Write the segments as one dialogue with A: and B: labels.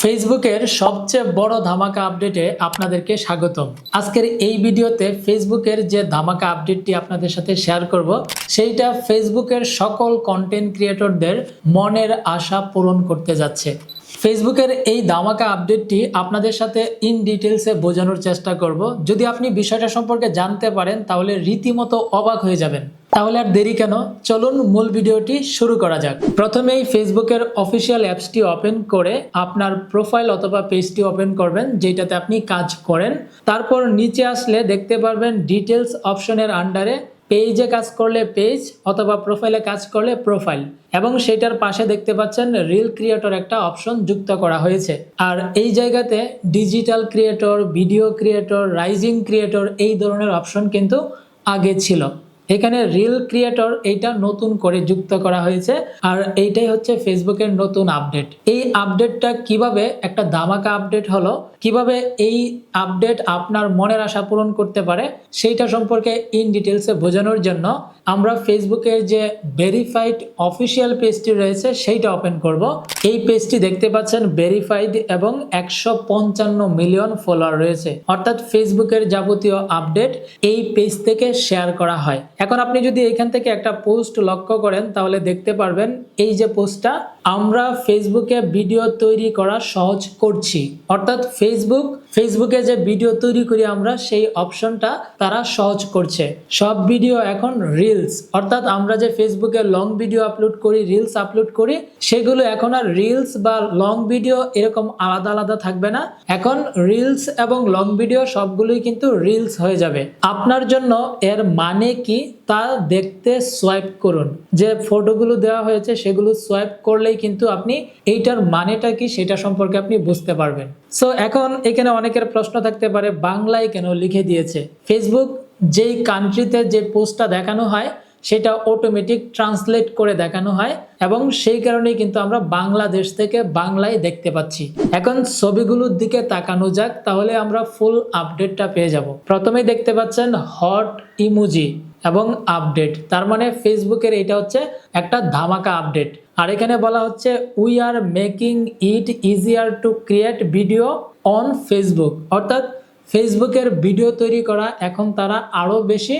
A: ফেসবুকের সবচেয়ে বড় ধামাকা আপডেটে আপনাদেরকে স্বাগতম। আজকের এই ভিডিওতে ফেসবুকের যে ধামাকা আপডেটটি আপনাদের সাথে শেয়ার করব, সেইটা ফেসবুকের সকল কন্টেন্ট ক্রিয়েটরদের মনের আশা পূরণ করতে যাচ্ছে। ফেসবুকের এই ধামাকা আপডেটটি আপনাদের সাথে ইন ডিটেলসে বোঝানোর চেষ্টা করব। যদি আপনি বিষয়টা সম্পর্কে জানতে পারেন, তাহলে রীতিমতো অবাক হয়ে যাবেন। তাহলে আর দেরি কেন? চলুন মূল ভিডিওটি শুরু করা যাক। প্রথমেই ফেসবুকের অফিসিয়াল অ্যাপসটি ওপেন করে আপনার প্রোফাইল অথবা পেজটি ওপেন করবেন, যেটাতে আপনি কাজ করেন। তারপর নিচে আসলে দেখতে পারবেন ডিটেলস অপশনের আন্ডারে পেজে কাজ করলে পেজ অথবা প্রোফাইলে কাজ করলে প্রোফাইল। এবং সেটার পাশে দেখতে পাচ্ছেন রিল ক্রিয়েটর একটা অপশন যুক্ত করা হয়েছে। আর এই জায়গাতে digital creator, video creator, rising creator এই ধরনের অপশন কিন্তু আগে ছিল। এখানে রিল ক্রিয়েটর এইটা নতুন করে যুক্ত করা হয়েছে, আর এইটাই হচ্ছে ফেসবুকের নতুন আপডেট এই আপডেটটা কীভাবে একটা ধামাকা আপডেট হলো, কীভাবে এই আপডেট আপনার মনের আশা পূরণ করতে পারে, সেইটা সম্পর্কে ইন ডিটেলসে বোঝানোর জন্য আমরা ফেসবুকের যে ভেরিফাইড অফিসিয়াল পেজটি রয়েছে, সেইটা ওপেন করব। এই পেজটি দেখতে পাচ্ছেন ভেরিফাইড এবং একশো পঞ্চান্ন মিলিয়ন ফলোয়ার রয়েছে। অর্থাৎ ফেসবুকের যাবতীয় আপডেট এই পেজ থেকে শেয়ার করা হয়। এখন আপনি যদি এখান থেকে একটা পোস্ট লক্ষ্য করেন, তাহলে দেখতে পারবেন এই যে পোস্টটা, আমরা ফেসবুকে ভিডিও তৈরি করা সহজ করছি। অর্থাৎ ফেসবুক, ফেসবুকে যে ভিডিও তৈরি করি আমরা, সেই অপশনটা তারা সহজ করছে। সব ভিডিও এখন রিলস অর্থাৎ আমরা যে ফেসবুকে লং ভিডিও আপলোড করি রিলস আপলোড করি, সেগুলো এখন আর রিলস বা লং ভিডিও এরকম আলাদা আলাদা থাকবে না। এখন রিলস এবং লং ভিডিও সবগুলোই কিন্তু রিলস হয়ে যাবে। আপনার জন্য এর মানে কি? তা দেখতে সোয়াইপ করুন। যে ফটোগুলো দেওয়া হয়েছে সেগুলো সোয়াইপ করলেই কিন্তু আপনি এইটার মানেটা কি সেটা সম্পর্কে আপনি বুঝতে পারবেন। সো এখন এখানে অনেকের প্রশ্ন থাকতে পারে, বাংলায় কেন লিখে দিয়েছে? ফেসবুক যেই কান্ট্রিতে যে পোস্টটা দেখানো হয়, সেটা অটোমেটিক ট্রান্সলেট করে দেখানো হয় এবং সেই কারণেই কিন্তু আমরা বাংলাদেশ থেকে বাংলায় দেখতে পাচ্ছি। এখন ছবিগুলোর দিকে তাকানো যাক, তাহলে আমরা ফুল আপডেটটা পেয়ে যাব। প্রথমেই দেখতে পাচ্ছেন হট ইমোজি এবং আপডেট তার মানে ফেসবুকের এটা হচ্ছে একটা ধামাকা আপডেট আর এখানে বলা হচ্ছে we are making it easier to create video on Facebook অর্থাৎ ফেসবুকের ভিডিও তৈরি করা এখন তারা আরও বেশি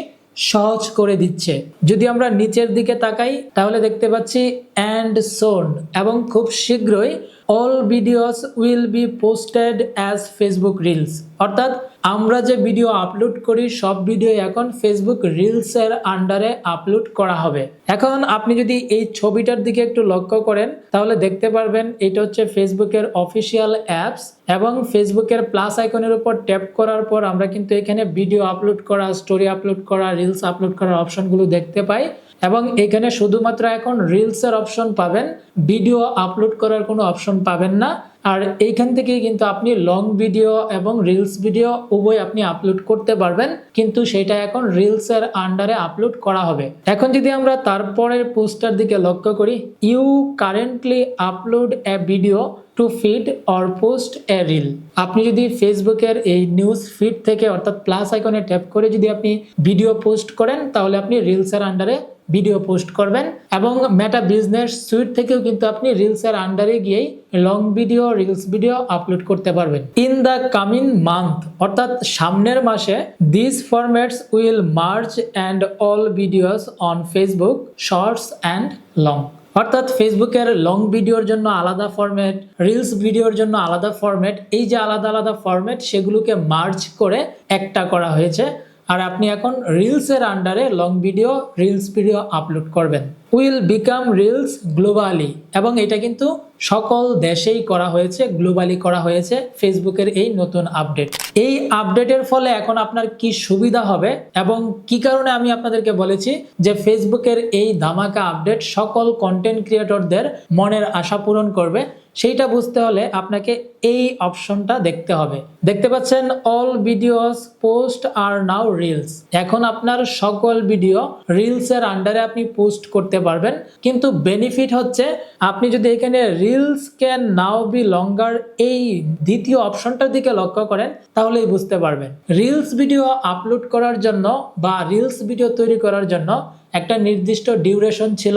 A: সহজ করে দিচ্ছে। যদি আমরা নিচের দিকে তাকাই, তাহলে দেখতে পাচ্ছি অ্যান্ড সোন এবং খুব শীঘ্রই all videos will be posted as Facebook reels অর্থাৎ, আমরা যে ভিডিও আপলোড করি, সব ভিডিও এখন ফেসবুক রিলসের আন্ডারে আপলোড করা হবে। এখন আপনি যদি এই ছবিটার দিকে একটু লক্ষ্য করেন, তাহলে দেখতে পারবেন এটা হচ্ছে ফেসবুকের অফিসিয়াল অ্যাপস এবং ফেসবুকের প্লাস আইকনের উপর ট্যাপ করার পর আমরা কিন্তু এখানে ভিডিও আপলোড করা স্টোরি আপলোড করা রিলস আপলোড করার অপশনগুলো দেখতে পাই এবং এখানে শুধুমাত্র এখন রিলসের অপশন পাবেন। ভিডিও আপলোড করার কোনো অপশন পাবেন না। আর এইখান থেকেই কিন্তু আপনি লং ভিডিও এবং রিলস ভিডিও উভয় আপনি আপলোড করতে পারবেন। কিন্তু সেটা এখন রিলসের আন্ডারে আপলোড করা হবে। এখন যদি আমরা তারপরের পোস্টার দিকে লক্ষ্য করি you currently upload a video to feed or post a reel আপনি যদি ফেসবুকের এই নিউজ ফিড থেকে অর্থাৎ প্লাস আইকনে ট্যাপ করে যদি আপনি ভিডিও পোস্ট করেন, তাহলে আপনি রিলসের আন্ডারে ভিডিও পোস্ট করবেন এবং মেটা বিজনেস সুইট থেকেও কিন্তু আপনি রিলসের আন্ডারে গিয়েই long video reels video upload করতে পারবেন। ইন দ্য কামিং মান্থ অর্থাৎ সামনের মাসে this formats will march and all videos on Facebook shorts and long অর্থাৎ ফেসবুকের লং ভিডিওর জন্য আলাদা ফরম্যাট রিলস ভিডিওর জন্য আলাদা ফরম্যাট এই যে আলাদা আলাদা ফরম্যাট সেগুলোকে মার্চ করে একটা করা হয়েছে। আর আপনি এখন রিলসের আন্ডারে long video reels video upload করবেন। উইল বিকাম রিলস গ্লোবালি এবং এটা কিন্তু সকল দেশেই করা হয়েছে, গ্লোবালি করা হয়েছে ফেসবুকের এই নতুন আপডেট। এই আপডেটের ফলে এখন আপনার কি সুবিধা হবে এবং কি কারণে আমি আপনাদেরকে বলেছি যে ফেসবুকের এই ধামাকা আপডেট সকল কন্টেন্ট ক্রিয়েটরদের মনের আশা পূরণ করবে, সেইটা বুঝতে হলে আপনাকে এই অপশনটা দেখতে হবে। দেখতে পাচ্ছেন all videos post are now reels এখন আপনার সকল ভিডিও রিলসের আন্ডারে আপনি পোস্ট করতে পারবেন। কিন্তু বেনিফিট হচ্ছে আপনি যদি এখানে reels can now be longer এই দ্বিতীয় অপশনটার দিকে লক্ষ্য করেন, তাহলেই বুঝতে পারবেন। রিলস ভিডিও আপলোড করার জন্য বা রিলস ভিডিও তৈরি করার জন্য একটা নির্দিষ্ট ডিউরেশন ছিল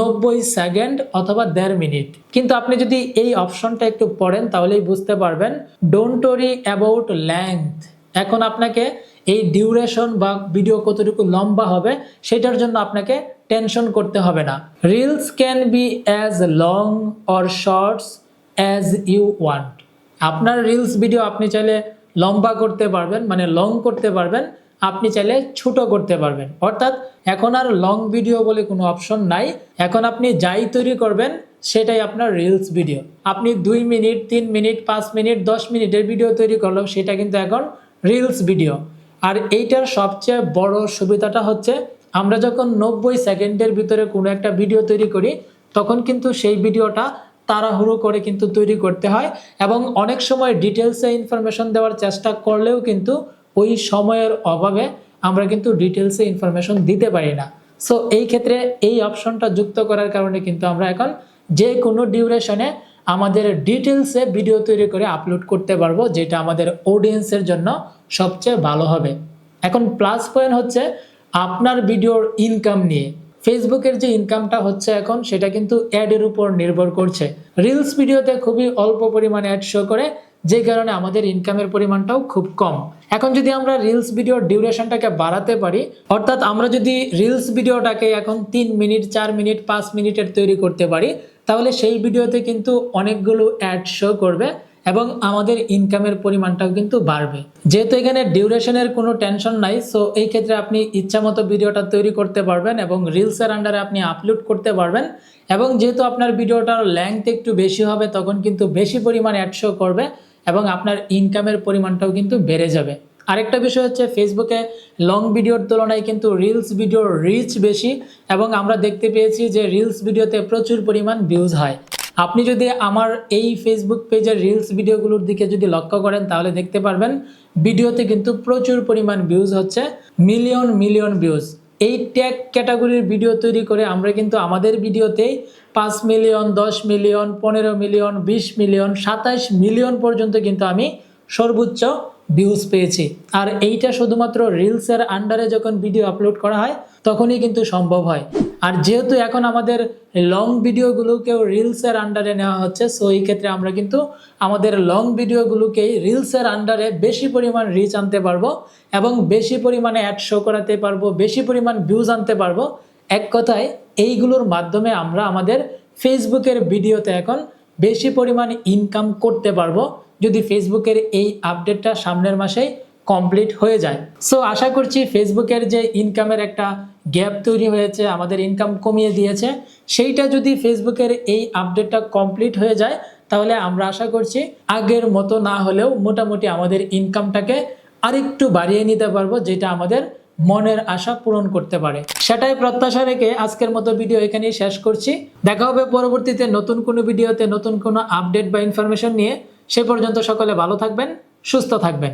A: নব্বই সেকেন্ড অথবা দেড় মিনিট কিন্তু আপনি যদি এই অপশনটা একটু পড়েন, তাহলেই বুঝতে পারবেন ডোন্ট ওরি অ্যাবাউট লেন্থ এখন আপনাকে এই ডিউরেশন বা ভিডিও কতটুকু লম্বা হবে, সেটার জন্য আপনাকে টেনশন করতে হবে না। Reels can be as long or shorts as you want. আপনার রিলস ভিডিও আপনি চাইলে লম্বা করতে পারবেন মানে লং করতে পারবেন, আপনি চাইলে ছোট করতে পারবেন। অর্থাৎ এখন আর লং ভিডিও বলে কোনো অপশন নাই। এখন আপনি যাই তৈরি করবেন, সেটাই আপনার রিলস ভিডিও। আপনি দুই মিনিট, তিন মিনিট, পাঁচ মিনিট, দশ মিনিটের ভিডিও তৈরি করলেও সেটা কিন্তু এখন রিলস ভিডিও। আর এইটার সবচেয়ে বড় সুবিধাটা হচ্ছে আমরা যখন নব্বই সেকেন্ডের ভিতরে কোনো একটা ভিডিও তৈরি করি, তখন কিন্তু সেই ভিডিওটা তাড়াহুড়ো করে কিন্তু তৈরি করতে হয় এবং অনেক সময় ডিটেলসে ইনফরমেশন দেওয়ার চেষ্টা করলেও কিন্তু ওই সময়ের অভাবে আমরা কিন্তু ডিটেলসে ইনফরমেশন দিতে পারি না। সো এই ক্ষেত্রে এই অপশনটা যুক্ত করার কারণে কিন্তু আমরা এখন যে কোনো ডিউরেশনে আমাদের ডিটেলসে ভিডিও তৈরি করে আপলোড করতে পারব, যেটা আমাদের অডিয়েন্সের জন্য সবচেয়ে ভালো হবে। এখন প্লাস পয়েন্ট হচ্ছে আপনার ভিডিওর ইনকাম নিয়ে। ফেসবুকের যে ইনকামটা হচ্ছে এখন, সেটা কিন্তু অ্যাডের উপর নির্ভর করছে। রিলস ভিডিওতে খুবই অল্প পরিমাণে অ্যাড শো করে, যে কারণে আমাদের ইনকামের পরিমাণটাও খুব কম। এখন যদি আমরা রিলস ভিডিওর ডিউরেশনটাকে বাড়াতে পারি, অর্থাৎ আমরা যদি রিলস ভিডিওটাকে এখন তিন মিনিট, চার মিনিট, পাঁচ মিনিটের তৈরি করতে পারি, তাহলে সেই ভিডিওতে কিন্তু অনেকগুলো অ্যাড শো করবে। এবং আমাদের ইনকামের পরিমাণটাও কিন্তু বাড়বে। যেহেতু এখানে ডিউরেশনের কোনো টেনশন নাই সো এই ক্ষেত্রে আপনি ইচ্ছা মতো ভিডিওটা তৈরি করতে পারবেন এবং রিলসের আন্ডারে আপনি আপলোড করতে পারবেন। এবং যেহেতু আপনার ভিডিওটার লেংথ একটু বেশি হবে, তখন কিন্তু বেশি পরিমাণ অ্যাড শো করবে এবং আপনার ইনকামের পরিমাণটাও কিন্তু বেড়ে যাবে। আরেকটা বিষয় হচ্ছে ফেসবুকে লং ভিডিওর তুলনায় কিন্তু রিলস ভিডিওর রিচ বেশি এবং আমরা দেখতে পেয়েছি যে রিলস ভিডিওতে প্রচুর পরিমাণ ভিউজ হয়। আপনি যদি আমার এই ফেসবুক পেজের রিলস ভিডিওগুলোর দিকে যদি লক্ষ্য করেন, তাহলে দেখতে পারবেন ভিডিওতে কিন্তু প্রচুর পরিমাণ ভিউজ হচ্ছে মিলিয়ন মিলিয়ন ভিউজ এই ট্যাগ ক্যাটাগরির ভিডিও তৈরি করে আমরা কিন্তু আমাদের ভিডিওতেই পাঁচ মিলিয়ন দশ মিলিয়ন পনেরো মিলিয়ন বিশ মিলিয়ন সাতাশ মিলিয়ন পর্যন্ত কিন্তু আমি সর্বোচ্চ ভিউজ পেয়েছি। আর এইটা শুধুমাত্র রিলসের আন্ডারে যখন ভিডিও আপলোড করা হয়, তখনই কিন্তু সম্ভব হয়। আর যেহেতু এখন আমাদের লং ভিডিওগুলোকেও রিলসের আন্ডারে নেওয়া হচ্ছে সো এই ক্ষেত্রে আমরা কিন্তু আমাদের লং ভিডিওগুলোকেই রিলসের আন্ডারে বেশি পরিমাণ রিচ আনতে পারব এবং বেশি পরিমাণে অ্যাড শো করাতে পারব, বেশি পরিমাণ ভিউজ আনতে পারব। এক কথায়, এইগুলোর মাধ্যমে আমরা আমাদের ফেসবুকের ভিডিওতে এখন বেশি পরিমাণ ইনকাম করতে পারব। যদি ফেসবুকের এই আপডেটটা সামনের মাসেই কমপ্লিট হয়ে যায়। সো আশা করছি ফেসবুকের যে ইনকামের একটা গ্যাপ তৈরি হয়েছে, আমাদের ইনকাম কমিয়ে দিয়েছে, সেইটা যদি ফেসবুকের এই আপডেটটা কমপ্লিট হয়ে যায়, তাহলে আমরা আশা করছি আগের মতো না হলেও মোটামুটি আমাদের ইনকামটাকে আরেকটু বাড়িয়ে নিতে পারব, যেটা আমাদের মনের আশা পূরণ করতে পারে। সেটাই প্রত্যাশা রেখে আজকের মতো ভিডিও এখানেই শেষ করছি। দেখা হবে পরবর্তীতে নতুন কোনো ভিডিওতে নতুন কোনো আপডেট বা ইনফরমেশন নিয়ে। সে পর্যন্ত সকলে ভালো থাকবেন, সুস্থ থাকবেন।